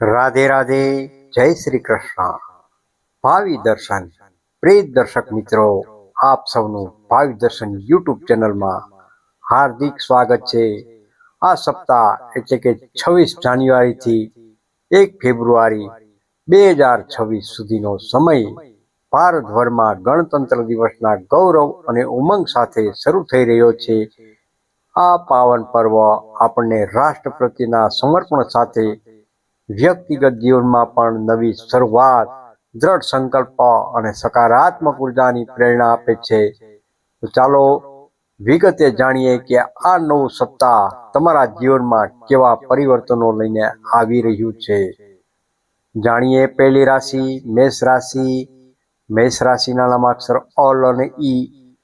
રાધે રાધે, જય શ્રી કૃષ્ણ. ભાવિ દર્શન. પ્રિય દર્શક મિત્રો, આપ સૌનું ભાવિ દર્શન યુટ્યુબ ચેનલમાં હાર્દિક સ્વાગત છે. આ સપ્તાહ એટલે કે છવ્વીસ જાન્યુઆરીથી એક ફેબ્રુઆરી બે હજાર છવ્વીસ સુધીનો સમય ભારતભરમાં ગણતંત્ર દિવસના ગૌરવ અને ઉમંગ સાથે શરૂ થઈ રહ્યો છે. આ પાવન પર્વ આપણને રાષ્ટ્ર પ્રત્યેના સમર્પણ સાથે વ્યક્તિગત જીવનમાં પણ નવી શરૂઆત, દ્રઢ સંકલ્પ અને સકારાત્મક ઉર્જાની પ્રેરણા આપે છે. તો ચાલો વિગતે જાણીએ કે આ નવું સપ્તાહ તમારા જીવનમાં કેવા પરિવર્તનો લઈને આવી રહ્યું છે. જાણીએ પહેલી રાશિ, મેષ રાશિ. મેષ રાશિના નામાક્ષર ઓલ અને ઈ.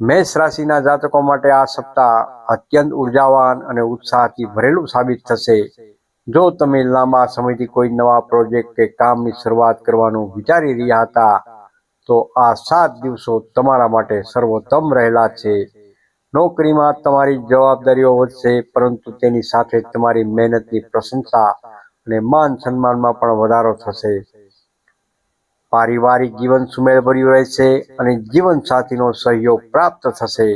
મેષ રાશિના જાતકો માટે આ સપ્તાહ અત્યંત ઉર્જાવાન અને ઉત્સાહથી ભરેલું સાબિત થશે. જો તમે લાંબા સમયથી કોઈ નવા પ્રોજેક્ટ કે કામની શરૂઆત કરવાનું વિચારી રહ્યા હતા, તો આ સાત દિવસો તમારા માટે સર્વોત્તમ રહેલા છે. નોકરીમાં તમારી જવાબદારીઓ વધશે, પરંતુ તેની સાથે તમારી મહેનતની પ્રશંસા અને માન સન્માનમાં પણ વધારો થશે. પારિવારિક જીવન સુમેળભર્યું રહેશે અને જીવન સાથીનો સહયોગ પ્રાપ્ત થશે.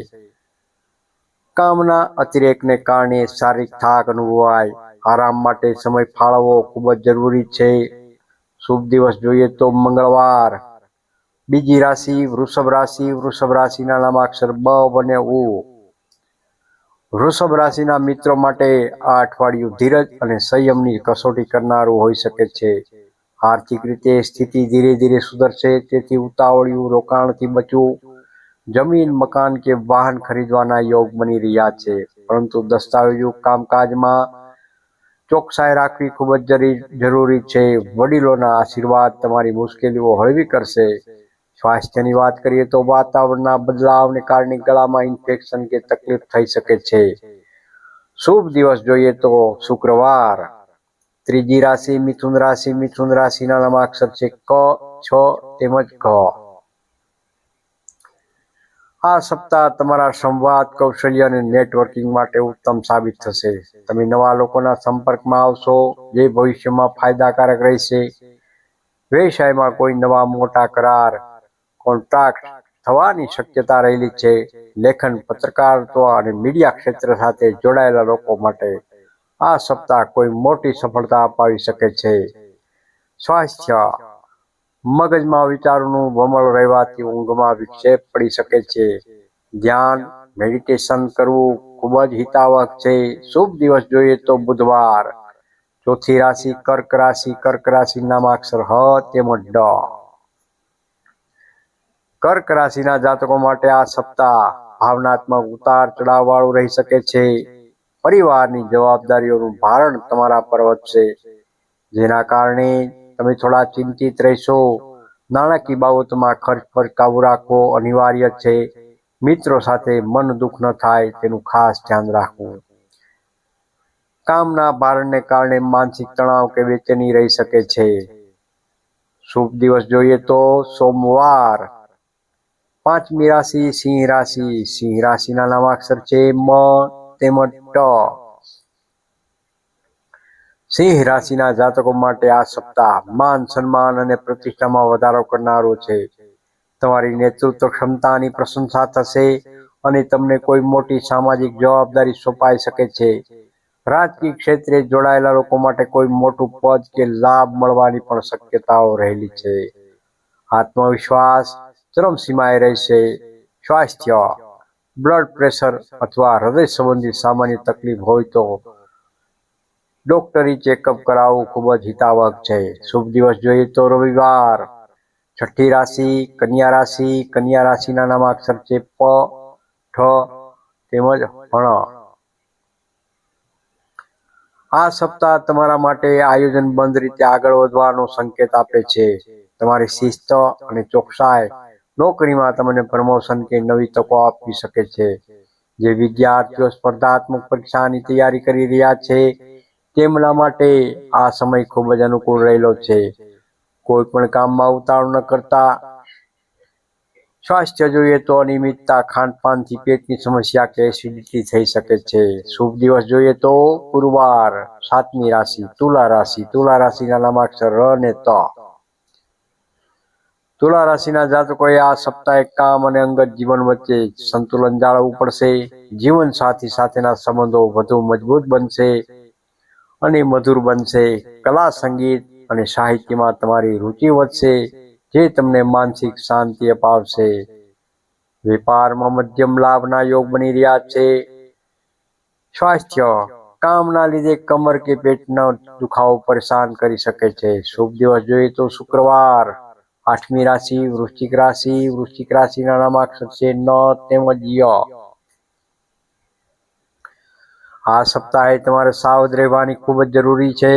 કામના અતિરેકને કારણે શારીરિક થાક અનુભવાય આરામ માટે સમય ફાળવવો ખૂબ જ જરૂરી છે. શુભ દિવસ જોઈએ તો મંગળવાર. બીજી રાશિ વૃષભ રાશિ, વૃષભ રાશિના નામાક્ષર બ અને ઉ. વૃષભ રાશિના મિત્રો માટે આ અઠવાડિયું ધીરજ અને સંયમની કસોટી કરનારું હોઈ શકે છે. આર્થિક રીતે સ્થિતિ ધીરે ધીરે સુધરશે, તેથી ઉતાવળિયું રોકાણથી બચવું, જમીન, મકાન કે વાહન ખરીદવાના યોગ બની રહ્યા છે. પરંતુ દસ્તાવેજો કામકાજમાં ચોકસાઈ રાખવી ખૂબ જ જરૂરી છે. વડીલોના આશીર્વાદ તમારી મુશ્કેલીઓ હળવી કરશે. સ્વાસ્થ્યની વાત કરીએ તો વાતાવરણના બદલાવને કારણે ગળામાં ઇન્ફેક્શન કે તકલીફ થઈ શકે છે. શુભ દિવસ જોઈએ તો શુક્રવાર. ત્રીજી રાશિ મિથુન રાશિ. મિથુન રાશિના નામાક્ષર છે ક, છ તેમજ ક આ સપ્તાહ તમારા સંવાદ, કૌશલ્ય અને નેટવર્કિંગ માટે ઉત્તમ સાબિત થશે. તમે નવા લોકોના સંપર્કમાં આવશો, જે ભવિષ્યમાં ફાયદાકારક રહેશે. વ્યવસાયમાં કોઈ નવા મોટા કરાર કોન્ટ્રાક્ટ થવાની શક્યતા રહેલી છે. લેખન, પત્રકારત્વ અને મીડિયા ક્ષેત્ર સાથે જોડાયેલા લોકો માટે આ સપ્તાહ કોઈ મોટી સફળતા અપાવી શકે છે. સ્વાસ્થ્ય મગજમાં વિચારોનું ભમળ રહેવાથી ઊંઘમાં વિક્ષેપ પડી શકે છે. ધ્યાન મેડિટેશન કરવું ખૂબ જ હિતાવક છે. શુભ દિવસ જોઈએ તો બુધવાર. ચોથી રાશિ કર્ક રાશિ કર્ક રાશિ નામાક્ષર હ તેમજ ડ. કર્ક રાશિના જાતકો માટે આ સપ્તાહ ભાવનાત્મક ઉતાર ચઢાવ વાળું રહી શકે છે. પરિવારની જવાબદારીઓનું ભારણ તમારા પર વધશે. જેના કારણે તમે થોડા ચિંતિત રહેશો. નાણાકીય બાબતમાં ખર્ચ પર કાબુ રાખવો અનિવાર્ય છે. મિત્રો સાથે મન દુઃખ ન થાય તેનું ખાસ ધ્યાન રાખવું. કામના ભારણને કારણે માનસિક તણાવ કે બેચેની રહી શકે છે. શુભ દિવસ જોઈએ તો સોમવાર. પાંચમી રાશિ સિંહ રાશિ. સિંહ રાશિના નામાક્ષર છે મ તેમજ ટ. સિંહ રાશિના જાતકો માટે આ સપ્તાહ માન, સન્માન અને પ્રતિષ્ઠામાં વધારો કરનારો છે. તમારી નેતૃત્વ ક્ષમતાની પ્રશંસા થશે અને તમને કોઈ મોટી સામાજિક જવાબદારી સોંપાઈ શકે છે. રાજકીય ક્ષેત્રે જોડાયેલા લોકો માટે કોઈ મોટું પદ કે લાભ મળવાની પણ શક્યતાઓ રહેલી છે. આત્મવિશ્વાસ ચરમસીમાએ રહેશે. સ્વાસ્થ્ય, બ્લડ પ્રેશર અથવા હૃદય સંબંધી સામાન્ય તકલીફ હોય તો ડોક્ટરી ચેકઅપ કરાવવું ખૂબ જ હિતાવક છે. શુભ દિવસ જોઈએ તો રવિવાર. છઠ્ઠી રાશિ, કન્યા રાશિ, કન્યા રાશિના નામાક્ષર છે પ, ઠ તેમજ હણ આ સપ્તાહ તમારા માટે આયોજન બંધ રીતે આગળ વધવાનો સંકેત આપે છે. તમારી શિસ્ત અને ચોકસાઈ નોકરીમાં તમને પ્રમોશન કે નવી તકો આપી શકે છે. જે વિદ્યાર્થીઓ સ્પર્ધાત્મક પરીક્ષાની તૈયારી કરી રહ્યા છે તેમના માટે આ સમય ખૂબ જ અનુકૂળ રહેલો છે. કોઈ પણ કામમાં ઉતાવળ ન કરતા સ્વાસ્થ્ય જોઈએ તો અનિયમિતતા, ખાનપાનથી પેટની સમસ્યા કે એસિડિટી થઈ શકે છે. શુભ દિવસ જોઈએ તો ગુરુવાર, સાતમી રાશિ, તુલા રાશિ, તુલા રાશિના નામાક્ષર ર ને ત. તુલા રાશિના જાતકોએ આ સપ્તાહે કામ અને અંગત જીવન વચ્ચે સંતુલન જાળવવું પડશે. જીવન સાથી સાથેના સંબંધો વધુ મજબૂત બનશે. અને મધુર બનશે કલા સંગીત અને સાહિત્યમાં તમારી રુચિ વધશે, જે તમને માનસિક શાંતિ અપાવશે. વેપારમાં મધ્યમ લાભના યોગ બની રહ્યા છે. સ્વાસ્થ્ય, કામના લીધે કમર કે પેટનો દુખાવો પરેશાન કરી શકે છે. શુભ દિવસ જોઈએ તો શુક્રવાર. આઠમી રાશિ, વૃશ્ચિક રાશિ, વૃશ્ચિક રાશિના નામાક્ષર છે ન તેમજ ય. આ સપ્તાહે તમારે સાવધ રહેવાની ખૂબ જ જરૂરી છે.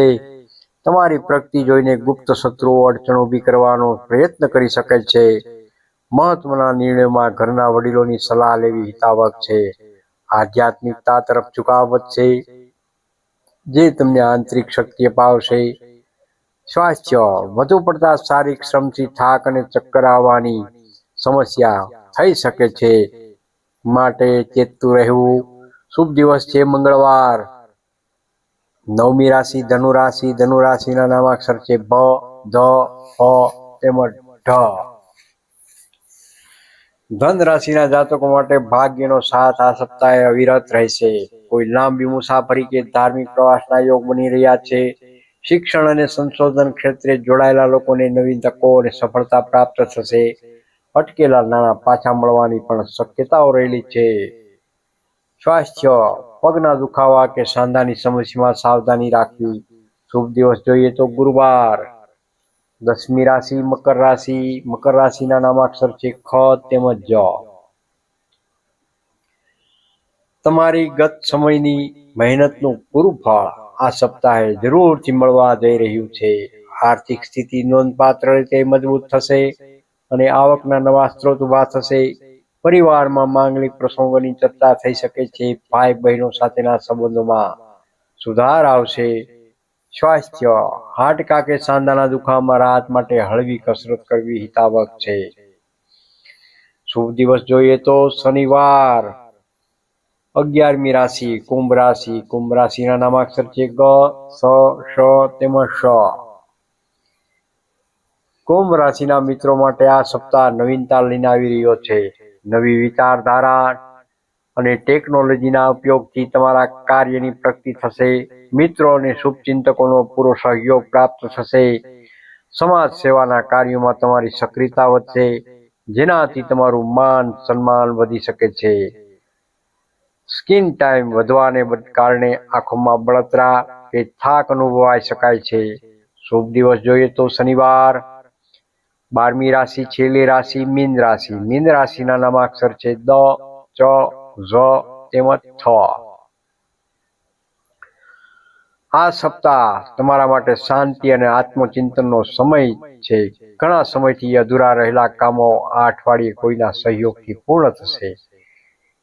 તમારી પ્રગતિ જોઈને ગુપ્ત શત્રુઓ અડચણ ઊભી કરવાનો પ્રયત્ન કરી શકે છે. મહત્વના નિર્ણયોમાં ઘરના વડીલોની સલાહ લેવી હિતાવક છે. આધ્યાત્મિકતા તરફ ચુકાવત છે, જે તમને આંતરિક શક્તિ અપાવશે. સ્વાસ્થ્ય, વધુ પડતા શારીરિક શ્રમથી થાક અને ચક્કર આવવાની સમસ્યા થઈ શકે છે. માટે ચેતતું રહેવું શુભ દિવસ છે મંગળવાર. નવમી રાશિ ધનુ રાશિ ધનુ રાશિના નામાક્ષર છે ભ ધ તેમજ ઢ. ધન રાશિના જાતકો માટે ભાગ્યનો સાથ આ સપ્તાહે અવિરત રહેશે. કોઈ લાંબી મુસાફરી કે ધાર્મિક પ્રવાસના યોગ બની રહ્યા છે. શિક્ષણ અને સંશોધન ક્ષેત્રે જોડાયેલા લોકોને નવી તકો અને સફળતા પ્રાપ્ત થશે. અટકેલા નાણાં પાછા મળવાની પણ શક્યતાઓ રહેલી છે. સ્વાસ્થ્ય પગના દુખાવા કે સાંધાની સમસ્યામાં સાવધાની રાખવી. શુભ દિવસ જોઈએ તો ગુરુવાર. દસમી રાશિ, મકર રાશિ, મકર રાશિના નામાક્ષર છે ખ તેમજ જ તમારી ગત સમયની મહેનતનું પૂરું ફળ આ સપ્તાહે જરૂરથી મળવા જઈ રહ્યું છે. આર્થિક સ્થિતિ નોંધપાત્ર રીતે મજબૂત થશે અને આવકના નવા સ્ત્રોત ઊભા થશે. પરિવારમાં માંગલિક પ્રસંગોની ચર્ચા થઈ શકે છે. ભાઈ બહેનો સાથેના સંબંધોમાં સુધાર આવશે. સ્વાસ્થ્ય હાડકા કે સાંધાના દુખાવામાં રાહત માટે હળવી કસરત કરવી હિતાવક છે. શુભ દિવસ જોઈએ તો શનિવાર, અગિયારમી રાશિ, કુંભ રાશિ, કુંભ રાશિના નામાક્ષર છે ગ, સ શ તેમજ શ કુંભ રાશિના મિત્રો માટે આ સપ્તાહ નવીનતા લઈને આવી રહ્યો છે. નવી વિચારધારા અને ટેકનોલોજીના ઉપયોગથી તમારા કાર્યની પ્રગતિ થશે. મિત્રો અને શુભચિંતકોનો પૂરો સહયોગ પ્રાપ્ત થશે. સમાજ સેવાના કાર્યોમાં તમારી સક્રિયતા વધશે, જેનાથી તમારું માન સન્માન વધી શકે છે. સ્કિન ટાઈમ વધવાને કારણે આંખોમાં બળતરા કે થાક અનુભવાઈ શકાય છે. શુભ દિવસ જોઈએ તો શનિવાર બારમી રાશિ, છેલ્લી રાશિ, મીન રાશિ. મીન રાશિના નામાક્ષર છે દ, ચ તેમજ થ આ સપ્તાહ તમારા માટે શાંતિ અને આત્મચિંતનનો સમય છે. ઘણા સમયથી અધૂરા રહેલા કામો આ અઠવાડિયે કોઈના સહયોગથી પૂર્ણ થશે.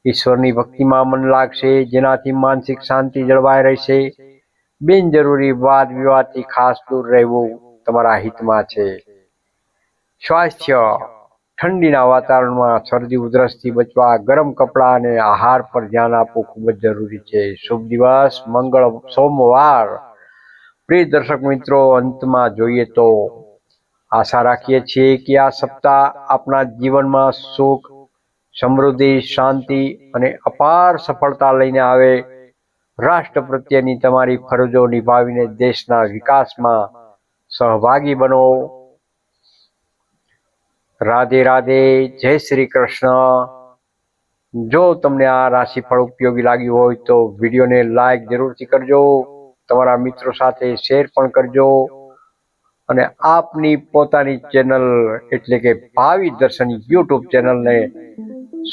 ઈશ્વરની ભક્તિમાં મન લાગશે, જેનાથી માનસિક શાંતિ જળવાઈ રહેશે. બિનજરૂરી વાદ વિવાદથી ખાસ દૂર રહેવું તમારા હિતમાં છે. સ્વાસ્થ્ય ઠંડીના વાતાવરણમાં શરદી, ઉધરસથી બચવા, ગરમ કપડાં અને આહાર પર ધ્યાન આપવું ખૂબ જ જરૂરી છે. શુભ દિવસ, મંગળ, સોમવાર. પ્રિય દર્શક મિત્રો, અંતમાં જોઈએ તો આશા રાખીએ છીએ કે આ સપ્તાહ આપણા જીવનમાં સુખ, સમૃદ્ધિ, શાંતિ અને અપાર સફળતા લઈને આવે. રાષ્ટ્ર પ્રત્યેની તમારી ફરજો નિભાવીને દેશના વિકાસમાં સહભાગી બનો. રાધે રાધે, જય શ્રી કૃષ્ણ. જો તમને આ રાશિફળ ઉપયોગી લાગ્યું હોય તો વિડીયોને લાઈક જરૂરથી કરજો, તમારા મિત્રો સાથે શેર પણ કરજો અને આપની પોતાની ચેનલ એટલે કે ભાવિ દર્શન યુટ્યુબ ચેનલને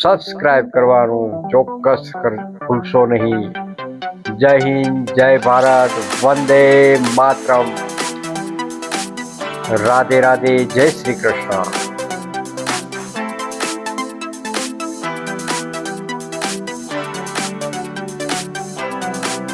સબસ્ક્રાઇબ કરવાનું ચોક્કસ ભૂલશો નહીં. જય હિન્દ, જય ભારત, વંદે માતરમ. રાધે રાધે, જય શ્રી કૃષ્ણ.